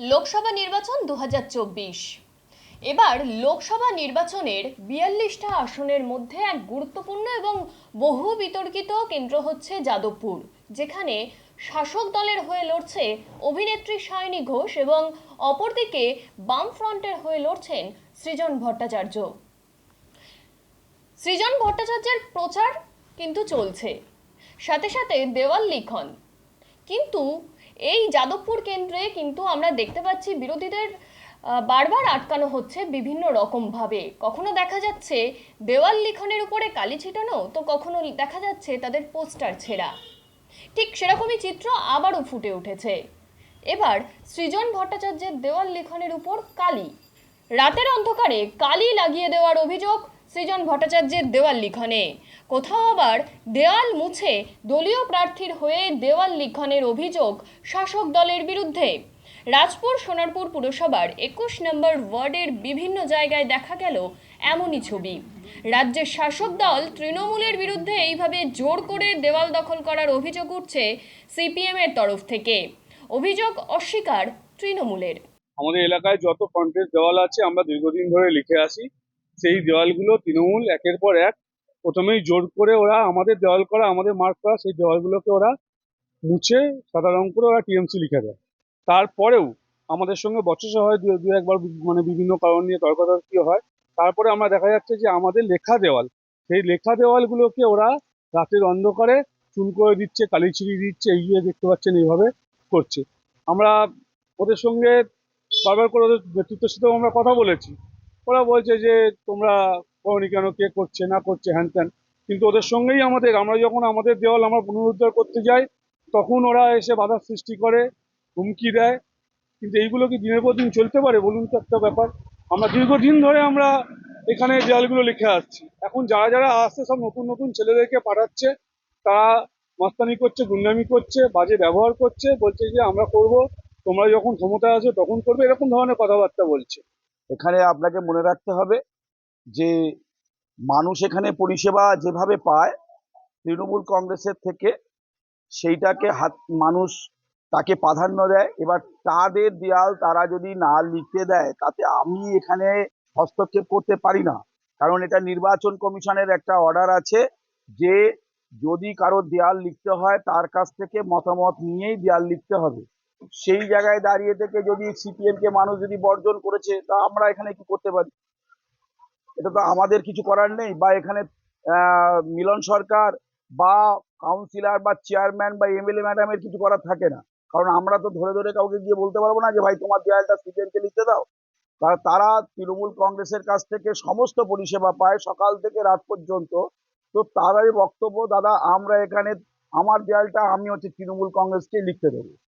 লোকসভা নির্বাচন দু হাজার চব্বিশ। এবার লোকসভা নির্বাচনের বিয়াল্লিশটা আসনের মধ্যে এক গুরুত্বপূর্ণ এবং বহু বিতর্কিত কেন্দ্র হচ্ছে যাদবপুর, যেখানে শাসক দলের হয়ে লড়ছে অভিনেত্রী সায়নী ঘোষ এবং অপরদিকে বামফ্রন্টের হয়ে লড়ছেন সৃজন ভট্টাচার্য। সৃজন ভট্টাচার্যের প্রচার কিন্তু চলছে। সাথে সাথে দেওয়াল লিখন। কিন্তু এই যাদবপুর কেন্দ্রে কিন্তু আমরা দেখতে পাচ্ছি বিরোধীদের বারবার আটকানো হচ্ছে বিভিন্ন রকমভাবে কখনো দেখা যাচ্ছে দেওয়াল লিখনের উপরে কালি ছিটানো, তো কখনো দেখা যাচ্ছে তাদের পোস্টার ছেঁড়া। ঠিক সেরকমই চিত্র আবারও ফুটে উঠেছে। এবার সৃজন ভট্টাচার্যের দেওয়াল লিখনের উপর কালি। রাতের অন্ধকারে কালি লাগিয়ে দেওয়ার অভিযোগ সৃজন ভট্টাচার্যের দেওয়াল লিখনে। কোথাও আবার দেওয়াল মুছে দলীয় প্রার্থীর হয়ে দেওয়াল লিখনের অভিযোগ শাসক দলের বিরুদ্ধে। রাজপুর সোনারপুর পুরসভার একুশ নম্বর ওয়ার্ডের বিভিন্ন জায়গায় দেখা গেল এমনই ছবি। রাজ্যের শাসক দল তৃণমূলের বিরুদ্ধে এইভাবে জোর করে দেওয়াল দখল করার অভিযোগ উঠছে সিপিএমের তরফ থেকে। অভিযোগ অস্বীকার তৃণমূলের। আমাদের এলাকায় যত ফ্রন্টেজ দেওয়াল আছে আমরা দীর্ঘদিন ধরে লিখে আসি। সেই দেওয়ালগুলো তৃণমূল একের পর এক প্রথমেই জোর করে ওরা আমাদের দেওয়াল করা, আমাদের মার্ক করা, সেই দেওয়ালগুলোকে ওরা মুছে, সাদা রং করে ওরা টিএমসি লিখে দেয়। তারপরেও আমাদের সঙ্গে বচসা হয়, দু দু, একবার মানে বিভিন্ন কারণ নিয়ে তর্কাতর্কি হয়। তারপরে আমরা দেখা যাচ্ছে যে আমাদের লেখা দেওয়াল, সেই লেখা দেওয়ালগুলোকে ওরা রাতের অন্ধকারে চুন করে দিচ্ছে, কালি ছিড়িয়ে দিচ্ছে, এই যে দেখতে পাচ্ছেন এইভাবে করছে। আমরা ওদের সঙ্গে বারবার করে ওদের নেতৃত্বের সাথেও আমরা কথা বলেছি। ওরা বলছে যে তোমরা করনি কেন কে করছে, না করছে, হ্যান ত্যান। কিন্তু ওদের সঙ্গেই আমাদের, আমরা যখন আমাদের দেওয়াল আমরা পুনরুদ্ধার করতে যাই, তখন ওরা এসে বাধার সৃষ্টি করে, হুমকি দেয়। কিন্তু এইগুলো কি দিনের পর দিন চলতে পারে? বলুন তো একটা ব্যাপার। আমরা দীর্ঘদিন ধরে আমরা এখানে দেওয়ালগুলো লিখে আসছি। এখন যারা যারা আসছে, সব নতুন নতুন ছেলেদেরকে পাঠাচ্ছে। তারা মাস্তানি করছে, গুন্ডামি করছে, বাজে ব্যবহার করছে, বলছে যে আমরা করব, তোমরা যখন ক্ষমতা আছো তখন করবে, এরকম ধরনের কথাবার্তা বলছে। এখানে আপনাকে মনে রাখতে হবে যে মানুষ এখানে পরিষেবা যেভাবে পায়, তৃণমূল কংগ্রেসের থেকে সেইটাকে হাত, মানুষ তাকে প্রাধান্য দেয়। এবার তাদের দেয়াল তারা যদি না লিখতে দেয়, তাতে আমি এখানে হস্তক্ষেপ করতে পারি না। কারণ এটা নির্বাচন কমিশনের একটা অর্ডার আছে যে যদি কারও দেয়াল লিখতে হয়, তার কাছ থেকে মতামত নিয়েই দেয়াল লিখতে হবে। সেই জায়গায় দাঁড়িয়ে থেকে যদি সিপিএম কে মানুষ যদি বর্জন করেছে, তা আমরা এখানে কি করতে পারি? এটা তো আমাদের কিছু করার নেই বা এখানে মিলন সরকার বা কাউন্সিলর বা চেয়ারম্যান বা এমএলএ ম্যাডামের কিছু করার থাকে না। কারণ আমরা তো ধরে ধরে কাউকে গিয়ে বলতে পারব না যে, ভাই, তোমার দেয়ালটা সিপিএম কে লিখতে দাও। তা- তারা তৃণমূল কংগ্রেসের কাছ থেকে সমস্ত পরিষেবা পায় সকাল থেকে রাত পর্যন্ত। তো তারাই বক্তব্য, দাদা, আমরা এখানে, আমার দেয়ালটা আমি হচ্ছে তৃণমূল কংগ্রেসকে লিখতে দেবো।